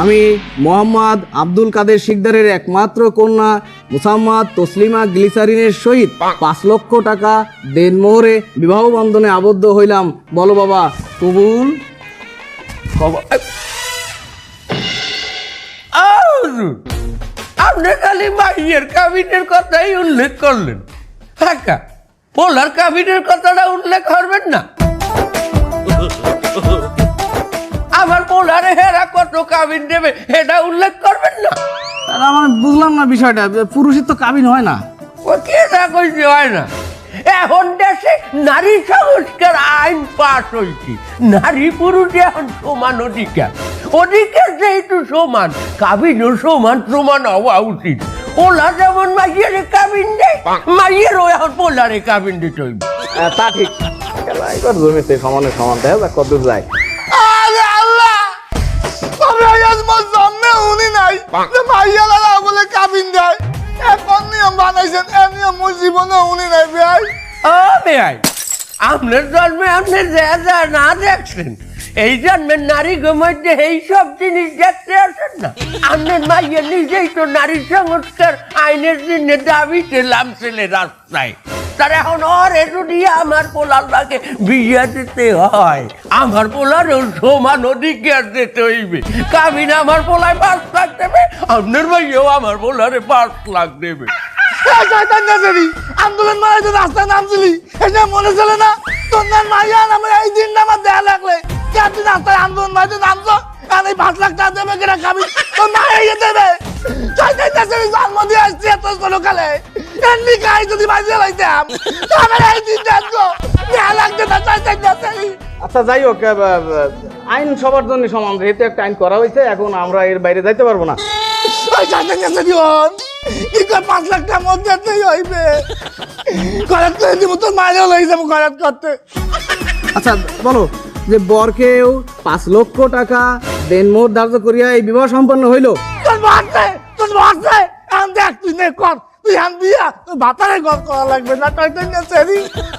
আমি মোহাম্মদ আব্দুল কাদের শিকদারের একমাত্র কন্যা মুসাম্মদ তসলিমা গ্লিসারিনের সহিত পাঁচ লক্ষ টাকা দেনমোহরে বিবাহ বন্ধনে আবদ্ধ হইলাম। বলো বাবা, কবুল? আপনি খালি মাইয়ের কাবিনের কথাই উল্লেখ করলেন। হ্যাঁ পোলার কাবিনের কথাটা উল্লেখ করবেন না? কাবিন দেবে এটা উল্লেখ করবেন না। তারা আমার বুঝলাম না বিষয়টা পুরুষের তো কাবিন হয় না। ও কে না কইতে হয় না। এখন দেশে নারী সংস্কার আইন পাস হয়েছে নারী পুরুষ এখন সমান অধিকার। অধিকার যেহেতু সমান কাবিনও সমান সমান হওয়া উচিত। পোলা যেমন মাইয়ের কাবিন দেয় মাইয়েরও এখন পোলারে কাবিন দিতে হইবে। তা ঠিক। এবার জমিতে সমানে সমান দেখা যাক কত যায়। নাই যে মাইয়া লাগা বলে কাবিন দেয়। এখন নিয়ম বানাইছেন এ নিয়ম মোর জীবনে উনি নাই ভাই ও বেআই আপনার জন্মে আপনি যা যা না দেখছেন এই জন্মের নারী মধ্যে এই সব জিনিস দেখতে আসেন না? আপনার মাইয়া নিজেই তো নারী সংস্কার আইনের জন্য দাবিতে লামছেলে রাস্তায়। তার এখন ওর যদি আমার পোলার লাগে বিয়ে দিতে হয়। আমার পোলারও সমান অধিকার দিতে হইবে। কাবিন আমার পোলায় পাঁচ লাখ দেবে, আপনার ভাইও আমার পোলারে পাঁচ লাখ দেবে। আন্দোলন মারাই তো রাস্তায় নামছিলি এটা মনে চলে না, তোর মাইয়া নামে এই দিনটা আমার দেয়া লাগলে। তুই রাস্তায় আন্দোলন মারাইতে নামছো আর এই পাঁচ লাখ টাকা দেবে কিনা খাবি? তোর মা এই দেবে। জন্ম দিয়ে আসছি এত ছোট কালে এমনি খাই যদি বাজিয়ে লাইতাম তবে এই তো না শয়তান আচ্ছা যাই হোক আইন সবার জন্য সমান যেহেতু একটা আইন করা হয়েছে এখন আমরা এর বাইরে যাইতে পারব না। ওই কি করে পাঁচ লাখ টাকা মধ্যে হইবে? করাত করে দিব তোর মায়েরও লই যাব করাত করতে। আচ্ছা বলো যে বরকেও পাঁচ লক্ষ টাকা দেনমোহর ধার্য করিয়া এই বিবাহ সম্পন্ন হইল।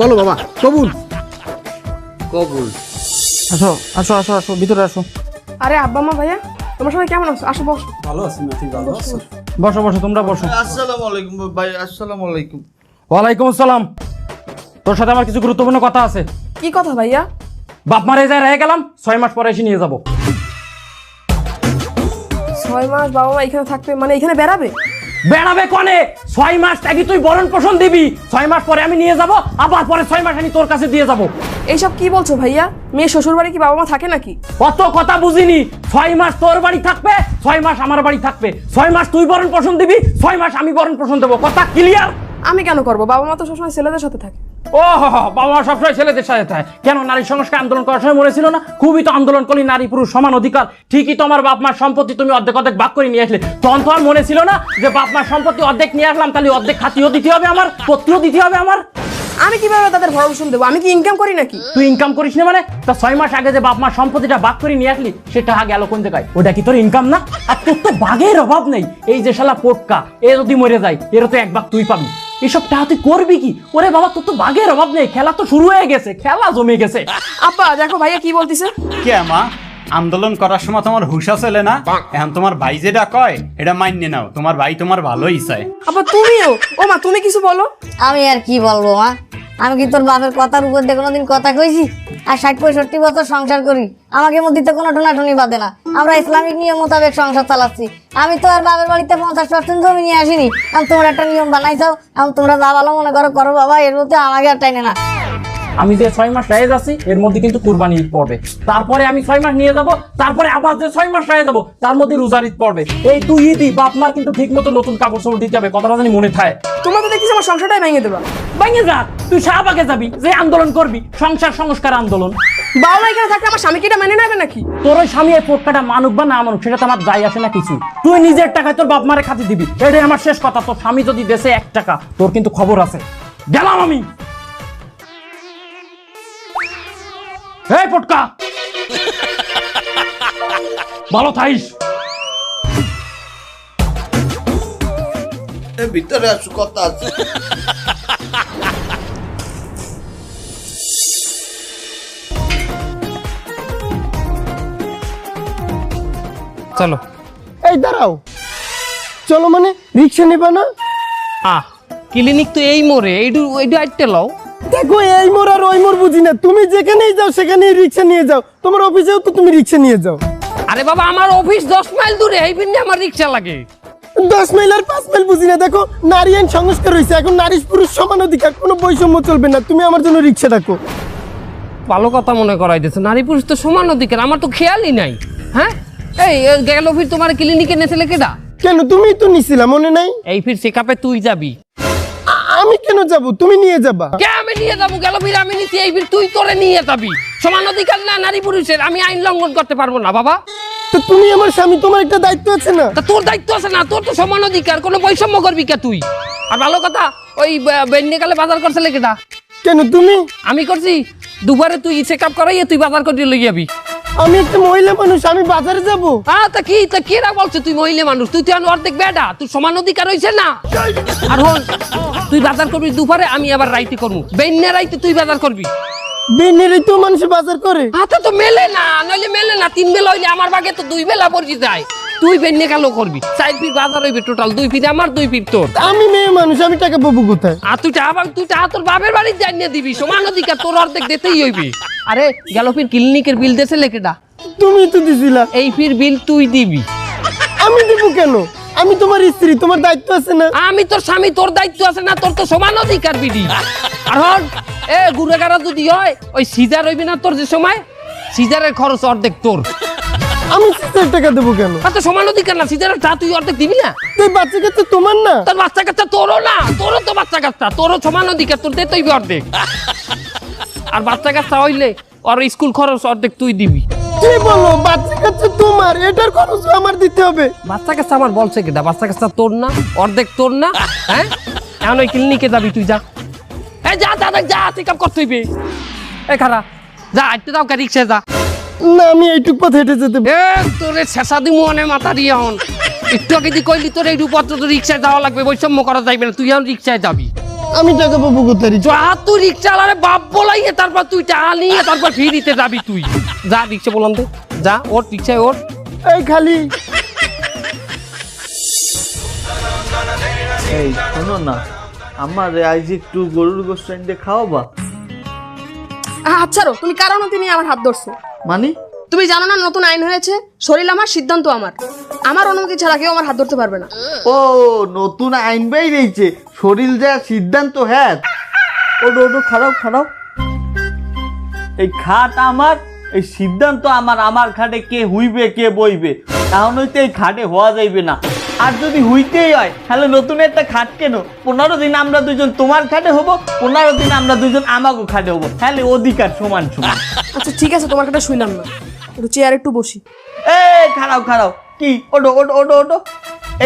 বলো বাবা কবুল। কবুল। আসো আসো আসো আসো ভিতরে আসো। আরে আব্বা মা ভাইয়া তোমার সবাই কেমন আছো? আসো বসো। বসো বসো তোমরা বসো। আসসালামু আলাইকুম ভাই আসসালামু আলাইকুম। ওয়ালাইকুম আসসালাম। তোর সাথে আমার কিছু গুরুত্বপূর্ণ কথা আছে। কি কথা ভাইয়া? বাপ মারে যায় রয়ে গেলাম ছয় মাস পরে এসে নিয়ে যাব। ছয় মাস বাবা মা এখানে থাকবে মানে এখানে বেড়াবে? বেড়াবে কনে? ছয় মাস থাকি তুই বরণ পোষণ দিবি? ছয় মাস পরে আমি নিয়ে যাব আবার পরে ছয় মাস আমি তোর কাছে দিয়ে যাব। এইসব কি বলছো ভাইয়া? মেয়ে শ্বশুর বাড়ি কি বাবা মা থাকে নাকি? অত কথা বুঝিনি। ছয় মাস তোর বাড়ি থাকবে ছয় মাস আমার বাড়ি থাকবে। ছয় মাস তুই বরণ পোষণ দিবি ছয় মাস আমি বরণ পোষণ দেবো। কথা ক্লিয়ার আমি কেন করব? বাবা মা তো সবসময় ছেলেদের সাথে থাকে। ও বাবা সবসময় ছেলেদের সাথে থাকে। কেন নারী সংস্কার আন্দোলন করার সময় মনে ছিল না? খুবই তো আন্দোলন করলি নারী পুরুষ সমান অধিকার। ঠিকই তোমার বাপ মার সম্পত্তি তুমি অর্ধেক অর্ধেক ভাগ করে নিয়ে আসলে। তখন তো আর মনে ছিল না যে বাপ মার সম্পত্তি অর্ধেক নিয়ে আসলাম তাহলে অর্ধেক খাতিও দিতে হবে আমার পত্রিও দিতে হবে আমার। আমি কীভাবে তাদের ভরণ দেবো? আমি কি ইনকাম করি নাকি? তুই ইনকাম করিস না মানে? তা ছয় মাস আগে যে বাপ মার সম্পত্তিটা ভাগ করে নিয়ে আসলি সেটা গেল কোন জায়গায়। ওটা কি তোর ইনকাম না? আর তোর তো বাঘের অভাব নেই। এই যে শালা পোটকা এ যদি মরে যায় এর তো এক ভাগ তুই পাবি। এসব টাকা তুই করবি কি? ওরে বাবা তোর তো বাঘের অভাব নেই। খেলা তো শুরু হয়ে গেছে খেলা জমে গেছে। আপা দেখো ভাইয়া কি বলতিছে? কে মা? আন্দোলন করার সময় তোমার হুশ চলে না? এখন তোমার ভাই যেটা কয় এটা মান্য নাও। তোমার ভাই তোমার ভালোই চায়। আপা তুমিও? ও মা তুমি কিছু বলো। আমি আর কি বলব মা? আমি কি তোর বাপের কথার উপর দিয়ে কোনোদিন কথা কইছি? আর ষাট পঁয়ষট্টি বছর সংসার করি। আমাকে মধ্যে তো কোনো ঠোনাঠুনি বাঁধে না। আমরা ইসলামিক নিয়ম মোতাবেক সংসার চালাচ্ছি। আমি তো আর বাপের বাড়িতে পঞ্চাশ পার্সেন্ট জমি নিয়ে আসিনি। আমি তোমার একটা নিয়ম বানাইছাও এখন তোমরা যা ভালো মনে করো করো বাবা, এর মধ্যে আমাকে আর টাইনে না। আমি যে ছয় মাস রায় যাচ্ছি এর মধ্যে কিন্তু কুরবানি ঈদ পড়বে। তারপরে আমি ছয় মাস নিয়ে যাব তারপরে আবার যে ছয় মাস রায় যাব তার মধ্যে রোজার ঈদ পড়বে। এই তুই ঈদই বাপ মার কিন্তু ঠিক মতো নতুন কাপড় চোপড় দিতে হবে কথাটা জানি মনে থাকে তোমরা তো দেখছি আমার সংসারটাই ভেঙে দেবা। ভেঙে যা তুই শাহবাগে যাবি যে আন্দোলন করবি সংসার সংস্কার আন্দোলন। বাবা এখানে থাকলে আমার স্বামীকে এটা মেনে নেবে নাকি? তোর ওই স্বামী এই পোটকাটা মানুক বা না মানুক সেটা তো আমার যাই আসে না কিছু। তুই নিজের টাকায় তোর বাপ মারে খাতি দিবি। এটাই আমার শেষ কথা তোর স্বামী যদি দেশে এক টাকা তোর কিন্তু খবর আছে। গেলাম আমি। এই পোটকা! ভালো থাইস ভিতরে আসু কথা আছে। চলো। এই দাঁড়াও। চলো মানে রিক্সা নেবা না? আহ ক্লিনিক তো এই মোড়ে এইটু এইটু আইটে লও। দেখো এই মোর আর ওই মোর বুঝি না। তুমি যেখানেই যাও সেখানেই রিক্সা নিয়ে যাও। তোমার অফিসেও তো তুমি রিক্সা নিয়ে যাও। আরে বাবা আমার অফিস দশ মাইল দূরে এই পিন্ডে আমার রিক্সা লাগে। দশ মাইল আর পাঁচ মাইল বুঝি না। দেখো নারী আইন সংস্কার হয়েছে এখন নারী পুরুষ সমান অধিকার কোনো বৈষম্য চলবে না। তুমি আমার জন্য রিক্সা ডাকো। ভালো কথা মনে করাই দিয়েছে। নারী পুরুষ তো সমান অধিকার আমার তো খেয়ালই নাই। হ্যাঁ? এই গেল ফির তোমার ক্লিনিকে নেছিলে কেডা? কেন তুমি তো নিছিলা মনে নাই? এই ফির চেক তুই যাবি। আমি কেন যাব? তুমি নিয়ে যাবা। কে আমি নিয়ে যাব? গেল ফির আমি নিচ্ছি এই ফির তুই তোরে নিয়ে যাবি। সমান অধিকার না নারী পুরুষের আমি আইন লঙ্ঘন করতে পারব না বাবা। তো তুমি আমার স্বামী তোমার একটা দায়িত্ব আছে না? তা তোর দায়িত্ব আছে না তোর তো সমান অধিকার কোনো বৈষম্য করবি কে তুই? আর ভালো কথা ওই বেন্ডিকালে বাজার করছিলে কেটা কেন তুমি? আমি করছি দুবারে তুই চেক আপ করাইয়ে তুই বাজার করে লই যাবি। আমি একটা মহিলা মানুষ আমি বাজারে যাব। কি তা কি তা বলছো বলছে তুই মহিলা মানুষ? তুই তো অর্ধেক বেডা তুই সমান অধিকার হয়েছে না? আর হন তুই বাজার করবি দুপুরে আমি আবার রাইতে করব বেন্যা রাইতে তুই বাজার করবি? তো মানুষ বাজার করে। হাতে তো মেলে না নইলে মেলে না তিন বেলা হইলে আমার বাগে তো দুই বেলা পড়ি যায়। তুই বেন্যা কালো করবি। চার ফিট বাজার হইবে টোটাল দুই ফিট আমার দুই ফিট তোর। আমি মেয়ে মানুষ আমি টাকা পাবো কোথায়? আর তুই টাকা পাবি তুই টাকা তোর বাপের বাড়ি জানিয়ে দিবি সমান অধিকার তোর অর্ধেক দিতেই হইবি। আরে গেল ফির ক্লিনিকের বিল দেছে লেকেটা তুমি তো দিছিলা। এই ফির বিল তুই দিবি। আমি দিব কেন? আমি তোমার স্ত্রী তোমার দায়িত্ব আছে না? আমি তোর স্বামী তোর দায়িত্ব আছে না তোর তো সমান অধিকার আর হন এ গুড়েগাড়া যদি হয় ওই সিজার হইবি না তোর যে সময়? সিজারের খরচ অর্ধেক তোর। আমি সিস্টার টাকা দেবো কেন? আর তো সমান অধিকার না সিজারের টা তুই অর্ধেক দিবি না? এই বাচ্চা কাচ্চা তোমার না? তোর বাচ্চা কাচ্চা তোরও না তোরও তো বাচ্চা কাচ্চা তোরও সমান অধিকার তোর দে তুই অর্ধেক। আর বাচ্চা কাচ্চা হইলে ওর স্কুল খরচ অর্ধেক তুই দিবি। কি বলো বাচ্চা কাচ্চা তোমার এটার খরচ আমার দিতে হবে। বাচ্চা কাচ্চা আমার বলছে কেটা বাচ্চা কাচ্চা তোর না অর্ধেক তোর না হ্যাঁ? এখন ওই ক্লিনিকে যাবি তুই যা। এই যা যা যা, যা চেক আপ করতে হইবে। এ খারা যা আইতে দাও কা রিক্সা যা। না আমি এইটুক পথ হেঁটে যেতে এ তোরে শেষা দিমু অনে মাথা দিয়ে হন একটু আগে দি কইলি তোর এইটু পত্র তো রিক্সায় যাওয়া লাগবে বৈষম্য করা যাইবে না তুই এখন রিক্সায় যাবি। আমি টাকা পাবো কোথায় যা তুই রিক্সা আলারে বাপ বলাইয়ে তারপর তুই টাকা নিয়ে তারপর ফিরিতে যাবি তুই। যা রিক্সা বললাম তো যা ওর রিক্সায় ওর এই খালি। এই শোনো না আমার আজ একটু গরুর গোস্ত এনে খাওয়াবা? আচ্ছা রো তুমি কারণ তিনি আমার হাত ধরছো। মানে? তুমি জানো না নতুন আইন হয়েছে? শরীর আমার সিদ্ধান্ত আমার। আমার অনুমতি ছাড়া কেউ আমার হাত ধরতে পারবে না। ও নতুন আইন বেই বেরিয়েছে শরীর যা সিদ্ধান্ত হ্যাঁ। ওটো ওটো খারাপ খারাপ এই খাট আমার এই সিদ্ধান্ত আমার। আমার খাটে কে হুইবে কে বইবে? তাহলে হইতে এই খাটে হওয়া যাইবে না। আর যদি হইতেই হয় তাহলে নতুন একটা খাট কেন? পনেরো দিন আমরা দুজন তোমার খাটে হব পনেরো দিন আমরা দুজন আমাকে খাটে হব। তাহলে অধিকার সমান সমান। আচ্ছা ঠিক আছে তোমার কথা শুনলাম না। একটু চেয়ার একটু বসি। এ খারাপ খারাপ কি? ওটো ওটো ওটো ওটো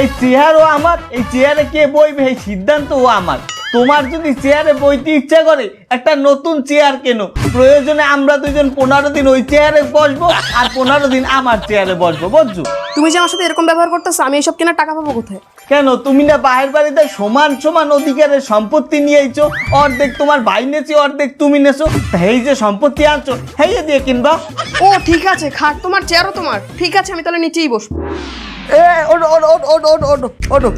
এই চেয়ারও আমার এই চেয়ারে কে বইবে? এই সিদ্ধান্তও আমার। তোমার যদি চেয়ারে বইতে ইচ্ছা করে একটা নতুন চেয়ার কেন। প্রয়োজনে আমরা দুজন পনেরো দিন ওই চেয়ারে বসবো আর পনেরো দিন আমার চেয়ারে বসবো বুঝছ? তুমি যে আমার সাথে এরকম ব্যবহার করতেছো আমি এইসব কেনার টাকা পাবো কোথায়? কেন? তুমি না বাহের বাড়িতে সমান সমান অধিকারের সম্পত্তি নিয়েছো অর্ধেক তোমার ভাই নেছি অর্ধেক তুমি নেছো। এই যে সম্পত্তি আনছো হেয়ে দিয়ে কিনবা। ও ঠিক আছে খাট তোমার চেয়ারও তোমার। ঠিক আছে আমি তাহলে নিচেই বসবো। এ ওটো ওটো ওটো ওটো ওটো ওটো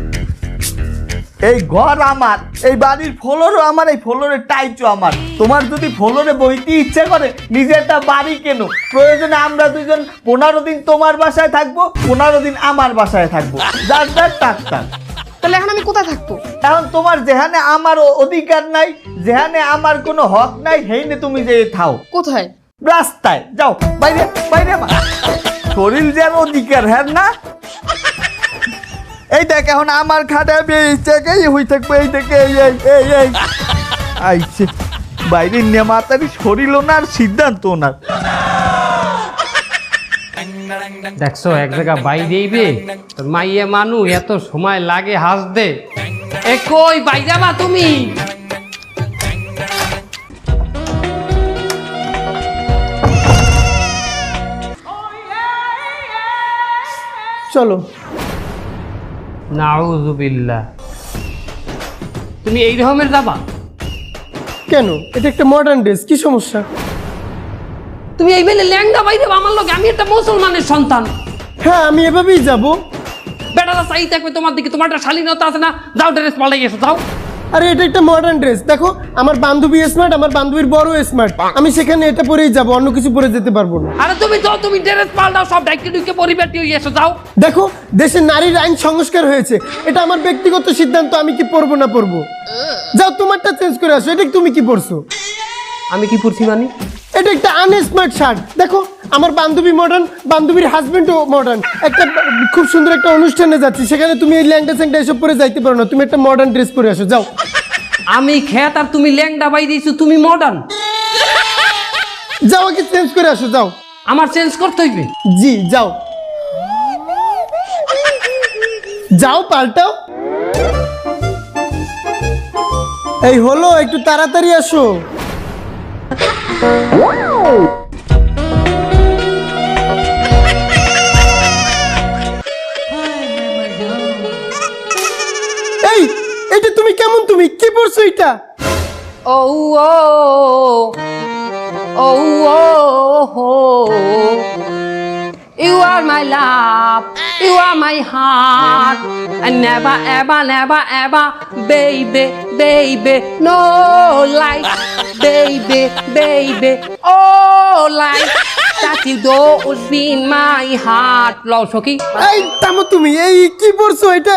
এই ঘর আমার এই বাড়ির ফ্লোরও আমার এই ফ্লোরের টাইচও আমার। তোমার যদি ফ্লোরে বইতে ইচ্ছে করে নিজে একটা বাড়ি কেন। প্রয়োজনে আমরা দুজন পনেরো দিন তোমার বাসায় থাকব পনেরো দিন আমার বাসায় থাকব। যার যার টাক টাক তাহলে এখন আমি কোথায় থাকব? এখন তোমার যেখানে আমার অধিকার নাই যেখানে আমার কোনো হক নাই সেইনে তুমি যে থাও। কোথায়? রাস্তায়। যাও বাইরে বাইরে শরীর যেন অধিকার হ্যাঁ না? এই দেখ এখন আমার খাটে এই হই থাকবে এই থেকে এই এই এই এই। আইছে বাইরে নেমাতারি শরীর ওনার সিদ্ধান্ত ওনার দেখছ এক জায়গা বাইরেই বে তোর মাইয়ে মানু এত সময় লাগে হাসতে। এ কই বাইরে বা তুমি? চলো। নাউজুবিল্লাহ তুমি এই রকমের যাবা কেন? এটা একটা মডার্ন ড্রেস কি সমস্যা? তুমি এই বেলে ল্যাঙ্গা বাইরে আমার লোক আমি একটা মুসলমানের সন্তান। হ্যাঁ আমি এভাবেই যাব। বেটারা চাই থাকবে তোমার দিকে তোমার একটা শালীনতা আছে না? যাও ড্রেস পাল্টাই এসো যাও। আরে এটা একটা মডার্ন ড্রেস দেখো আমার বান্ধবী স্মার্ট আমার বান্ধবীর বড় স্মার্ট আমি সেখানে এটা পরেই যাব অন্য কিছু পরে যেতে পারব না। আরে তুমি যাও তুমি ড্রেস পাল্টাও সব ডাইকে ডুইকে পরিবারটি হয়ে এসো যাও। দেখো দেশে নারীর আইন সংস্কার হয়েছে। এটা আমার ব্যক্তিগত সিদ্ধান্ত আমি কি পরবো না পরবো? যাও তোমারটা চেঞ্জ করে আসো এটা তুমি কি পরছো? আমি কি পড়ছি মানে? এটা একটা আনস্মার্ট শার্ট দেখো আমার বান্ধবী মডার্ন বান্ধবীর হাজবেন্ডও মডার্ন একটা খুব সুন্দর একটা অনুষ্ঠানে যাচ্ছি সেখানে তুমি এই ল্যাংটা স্যাংটা এসব পরে যাইতে পারো না। তুমি একটা মডার্ন ড্রেস পরে আসো যাও। আমি খেত আর তুমি ল্যাংডা বাই দিয়েছ তুমি মডার্ন যাও আগে চেঞ্জ করে আসো যাও। আমার চেঞ্জ করতে হইবে? জি যাও। যাও পাল্টাও। এই হলো একটু তাড়াতাড়ি আসো। এইটা তুমি কেমন তুমি? কি পড়ছো এটা? Oh oh oh O you are my love you are my heart never ever never ever baby baby no like baby baby oh like that you my heart লও সখি এই তুমি এই কি পড়ছো এটা?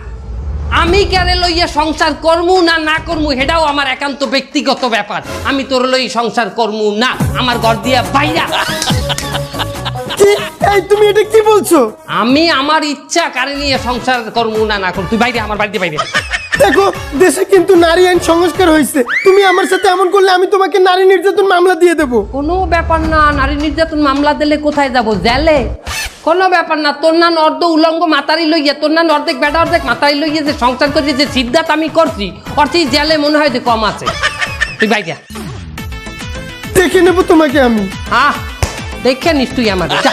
আমি কেন লইয়া সংসার করমু না না করমু সেটাও আমার একান্ত ব্যক্তিগত ব্যাপার। আমি তোর লই সংসার করমু না আমার ঘর দিয়া বাইরা। তুমি এটা কি বলছো? আমি আমার ইচ্ছা কারে নিয়ে সংসার করমু না না করমু তুই বাইরে আমার বাড়িতে বাইরে। দেখো দেশে কিন্তু নারী আইন সংস্কার হয়েছে তুমি আমার সাথে এমন করলে আমি তোমাকে নারী নির্যাতন মামলা দিয়ে দেবো। কোনো ব্যাপার না নারী নির্যাতন মামলা দিলে কোথায় যাব? জেলে। কোনো ব্যাপার না তোর না অর্ধ উলঙ্গ মাতারি লইয়া তোর না অর্ধেক বেটা অর্ধেক মাতারি লইয়া যে সংসার করি যে সিদ্ধাত আমি করছি অর্থে জেলে মনে হয় যে কম আছে তুই বাইরে দেখে নেব তোমাকে আমি আহ দেখে নিস তুই আমার যা